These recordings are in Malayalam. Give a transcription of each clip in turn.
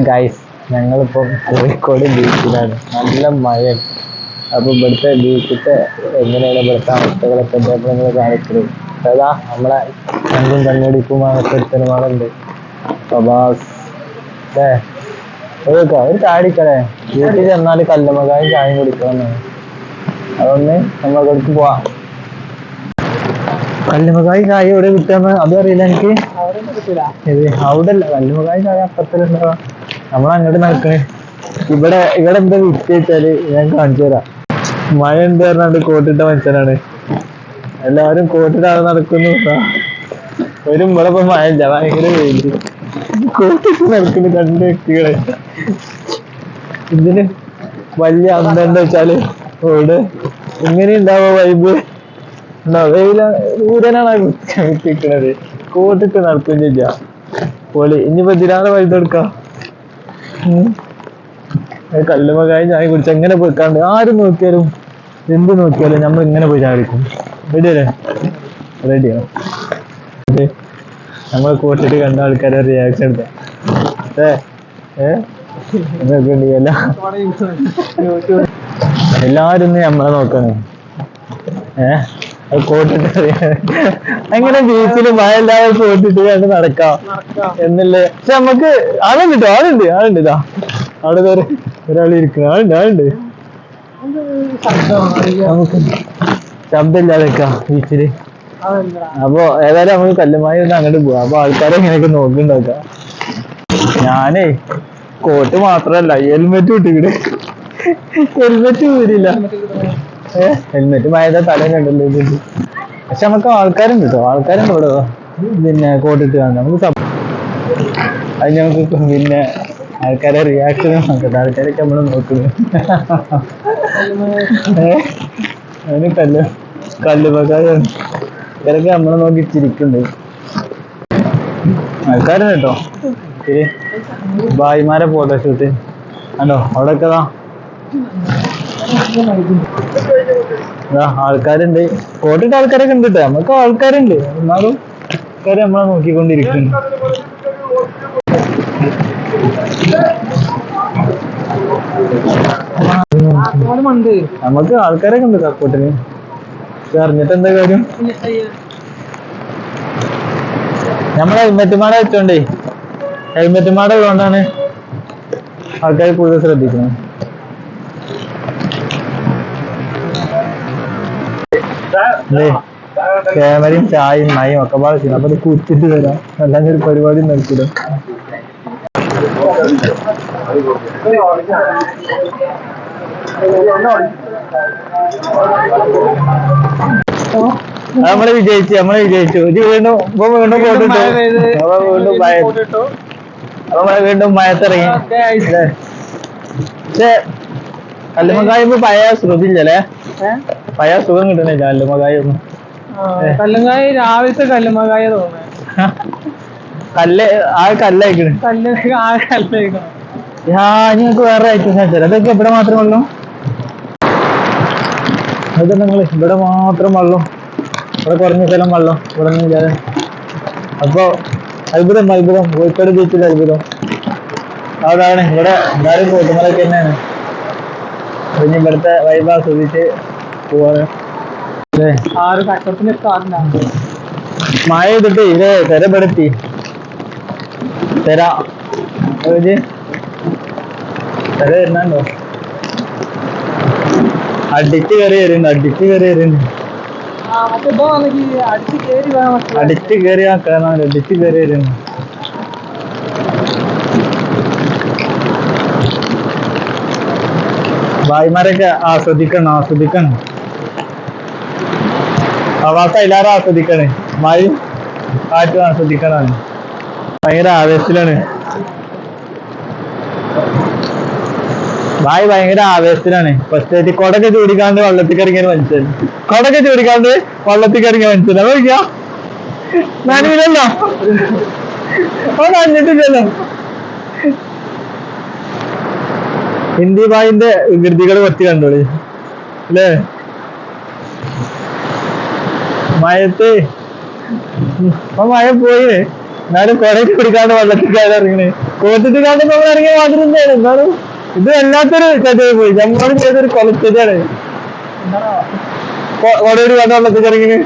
ഗൈസ് ഞങ്ങളിപ്പം കോഴിക്കോട് ബീച്ചിലാണ് നല്ല മഴ. അപ്പൊ ഇവിടുത്തെ ബീച്ചിലത്തെ എങ്ങനെയാണ് ഇവിടുത്തെ അവസ്ഥകളൊക്കെ നമ്മൾ നിങ്ങൾ കാണിക്കുന്നത് അതാ നമ്മളെ രണ്ടും കണ്ണടിപ്പുമാണ് ഒരുത്തനുമാണുണ്ട് പ്രഭാസ് ഏ ഒരു ഒരു ചാടിക്കടേ വീട്ടിൽ ചെന്നാൽ കല്ലുമകായും ചായം കുടിക്കണം അതൊന്ന് നമ്മൾക്ക് പോവാം. കല്ലുമകായ് ചായ എവിടെ കിട്ടുക അതും അറിയില്ല എനിക്ക്. അവിടെ അവിടെ അല്ല കല്ലുമകായ് ചായ അപ്പുറത്തിലുണ്ടാവാ നമ്മൾ അങ്ങോട്ട് നടക്കണേ. ഇവിടെ ഇവിടെ എന്താ വിറ്റാൽ ഞാൻ കാണിച്ചു തരാം. മഴ എന്ത് പറഞ്ഞാണ്ട് കോട്ടിട്ട മനുഷ്യനാണ്. എല്ലാവരും കോട്ടിട്ടാണ് നടക്കുന്നു. ഒരു ഇവിടെ ഇപ്പൊ മഴ ഭയങ്കര വെയിൽ. കോട്ടിട്ട് നടക്കുന്നു രണ്ട് വ്യക്തികളെ. ഇതിന് വലിയ അന്ത എന്താ വെച്ചാൽ ഓട് ഇങ്ങനെ ഉണ്ടാവോ വൈബ് വെയില വിട്ടിരിക്കണത് കോട്ടിട്ട് നടക്കുകയും ചെയ്യാ. പൊളി ഇനിയിപ്പോ ഇതിനാണ് വൈദ്യുതി എടുക്കാം കല്ലുമകായി ചായ കുടിച്ച് എങ്ങനെ പോയിക്കാണ്ട് ആരും നോക്കിയാലും എന്ത് നോക്കിയാലും നമ്മൾ ഇങ്ങനെ പോയി ചാടിക്കും റെഡി അല്ലേ? റെഡിയോ നമ്മൾ കൂട്ടിട്ട് കണ്ട ആൾക്കാരെ റിയാക്ഷൻ എടുത്ത. ഏ? എല്ലാരും നമ്മളെ നോക്കണേ. ഏ? അത് കോട്ടിട്ട് അങ്ങനെ ബീച്ചിൽ മഴ ഇല്ലാതെ കോട്ടിട്ട് കണ്ട് നടക്കാം. എന്നല്ലേ? പക്ഷെ നമുക്ക് ആളുണ്ട് ആളുണ്ട് ആളുണ്ട് ഇതാ. അവിടെ വേറെ ഒരു ഒരാൾ ആളുണ്ട് ആളുണ്ട്. നമുക്ക് ശബ്ദമില്ലാതെ ബീച്ചിൽ അപ്പൊ ഏതായാലും നമുക്ക് കല്ലുമായി ഒന്ന് അങ്ങോട്ട് പോവാം. അപ്പൊ ആൾക്കാരെ ഇങ്ങനെയൊക്കെ നോക്കുന്നുണ്ടാക്കാം ഞാനേ കോട്ട് മാത്രല്ല ഹെൽമെറ്റ് ഇട്ടിവിടെ ഹെൽമെറ്റ് ഊരില്ല ഏ ഹെൽമെറ്റ് മഴ തലയിലുണ്ടല്ലോ. പക്ഷെ നമുക്ക് ആൾക്കാരുണ്ട് കേട്ടോ ആൾക്കാരുണ്ട് ഇവിടെ പിന്നെ കോട്ടിട്ട് കാണാം നമുക്ക് അത് ഞങ്ങൾക്ക് പിന്നെ ആൾക്കാരെ റിയാക്ഷൻ നോക്കട്ടെ ആൾക്കാരൊക്കെ നമ്മൾ നോക്കുന്നു അതിന് കല്ല് കല്ലുപക്കാരാണ് ഇവരൊക്കെ നമ്മളെ നോക്കി ചിരിക്കുന്നുണ്ട് ആൾക്കാരുണ്ട് കേട്ടോ ശരി ഭായിമാരെ അവിടെയൊക്കെ ദാ ദാ ആൾക്കാരുണ്ട്. കോട്ടിട്ട് ആൾക്കാരൊക്കെ ഉണ്ട് കേട്ടോ നമുക്ക് ആൾക്കാരുണ്ട്. എന്നാലും ആൾക്കാര് നമ്മളെ നോക്കിക്കൊണ്ടിരിക്കുന്നു. നമുക്ക് ആൾക്കാരൊക്കെ ഉണ്ട് കക്കോട്ടിന് അറിഞ്ഞിട്ട് എന്താ കാര്യം? നമ്മളെ ഹെൽമെറ്റ് മാട വെച്ചോണ്ടേ. ഹെൽമെറ്റ് മാട ഉള്ളതുകൊണ്ടാണ് ആൾക്കാർ കൂടുതൽ ശ്രദ്ധിക്കുന്നത്. ക്യാമറയും ചായയും മയും ഒക്കെ പാടെ ചെയ്യണം അപ്പൊ കുത്തിട്ട് തരാം. അല്ലെങ്കിൽ ഒരു പരിപാടി നിർത്തിടും നമ്മൾ വിജയിച്ചു നമ്മൾ വിജയിച്ചു. ഇത് വീണ്ടും ഇപ്പൊ വീണ്ടും പോട്ടിട്ടു അപ്പൊ വീണ്ടും മയ അപ്പൊ വീണ്ടും മയത്തിറങ്ങി കല്ലുമ്മക്കായ പക്ഷേ കല്ലുമക്കായുമ്പോ പഴയ ശ്രുതില്ലല്ലേ പഴയ സുഖം കിട്ടണില്ല കല്ലുമകായ ഒന്നും. കല്ലുങ്കായ രാവിലത്തെ കല്ലുമകായ തോന്നുന്നു. കല്ല് ആ കല്ലയക്കണ്. കല്ല് ആ കല്ലേക്കണം ഞാൻ നിങ്ങൾക്ക് വേറെ ഐറ്റംസ് അയച്ചുതരാം അതൊക്കെ ഇവിടെ മാത്രമേ ഉള്ളൂ. അതൊക്കെ നിങ്ങൾ ഇവിടെ മാത്രം വെള്ളം. ഇവിടെ കുറഞ്ഞ സ്ഥലം വെള്ളം. ഇവിടെ ഒന്നും ഇല്ലാതെ. അപ്പൊ അത്ഭുതം അത്ഭുതം. കോഴിക്കോട് ബീച്ചിൽ അത്ഭുതം. അതാണ് ഇവിടെ എല്ലാവരും കൂട്ടുന്നതൊക്കെ തന്നെയാണ്. പിന്നെ ഇവിടുത്തെ വൈബ് ആസ്വദിച്ച് മഴ ചെയ്തിട്ട് ഇത് തെരപ്പെടുത്തി. പെടുത്തി ഒരു തെര വരുന്നുണ്ടോ അടിച്ച് കയറി വരുന്നുണ്ട് അടിച്ച് കയറി വരുന്നുണ്ട് അടിച്ച് കയറി ആ അടിച്ച് കയറി വരുന്നു ഭായിമാരൊക്കെ ആസ്വദിക്കണം ആസ്വദിക്കണം. പ്രവാസം എല്ലാരും ആസ്വദിക്കണേ. മഴയും കാറ്റും ആസ്വദിക്കണാണ് ഭയങ്കര ആവേശത്തിലാണ്. ഭായ് ഭയങ്കര ആവേശത്തിലാണ്. ഫസ്റ്റ് കൊടക്ക് ചൂടിക്കാണ്ട് വെള്ളത്തിൽ ഇറങ്ങിയ മനുഷ്യൻ. കൊടക്ക് ചൂടിക്കാണ്ട് വെള്ളത്തിൽ കറങ്ങിയ മനുഷ്യൻ. നോക്കിയാ നനവില്ലല്ലോ. ഓ നനഞ്ഞിട്ടില്ലല്ലോ. ഹിന്ദി ഭായിന്റെ വികൃതികൾ കുറച്ച് കണ്ടോളി. അല്ലേ? മഴത്ത് അപ്പൊ മഴ പോയി. എന്നാലും കൊട പിടിക്കാണ്ട് വെള്ളത്തിൽ കയറി ഇറങ്ങണേ. കോട്ടത്തിൽ കാണ്ട് നമ്മൾ ഇറങ്ങിയ മാത്രം തന്നെയാണ്. എന്നാലും ഇത് വല്ലാത്തൊരു ചതയായി പോയി. നമ്മളോട് ചെയ്തൊരു കൊലച്ചതാണ് വടയൊരു കണ്ട വെള്ളത്തിൽ ഇറങ്ങിന്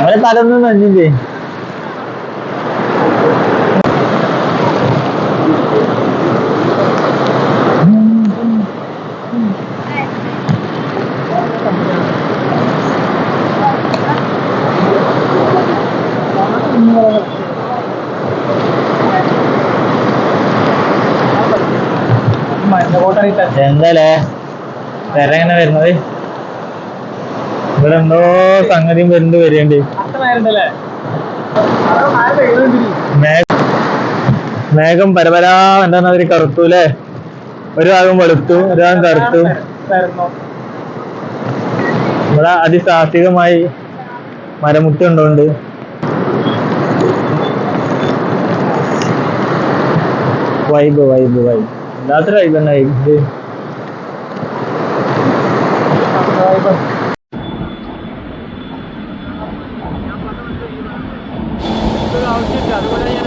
അവരെ തലൊന്നും നഞ്ഞില്ലേ എന്താലേ? വേറെ എങ്ങനെ വരുന്നത്? ഇവിടെ എന്തോ സംഗതിയും വരുന്നുണ്ട് വരേണ്ടി. മേഘം പരപരാ എന്താ അവർ കറുത്തു അല്ലേ? ഒരു ഭാഗം വെളുത്തു ഒരു ഭാഗം കറുത്തു. ഇവിടെ അതിസാഹസികമായി മരമുട്ടി ഉണ്ടോണ്ട്. Vibe vibe vibe. വല്ലാത്തൊരു വൈബ് തന്നെ വൈബ് ആവശ്യമില്ല അതുപോലെ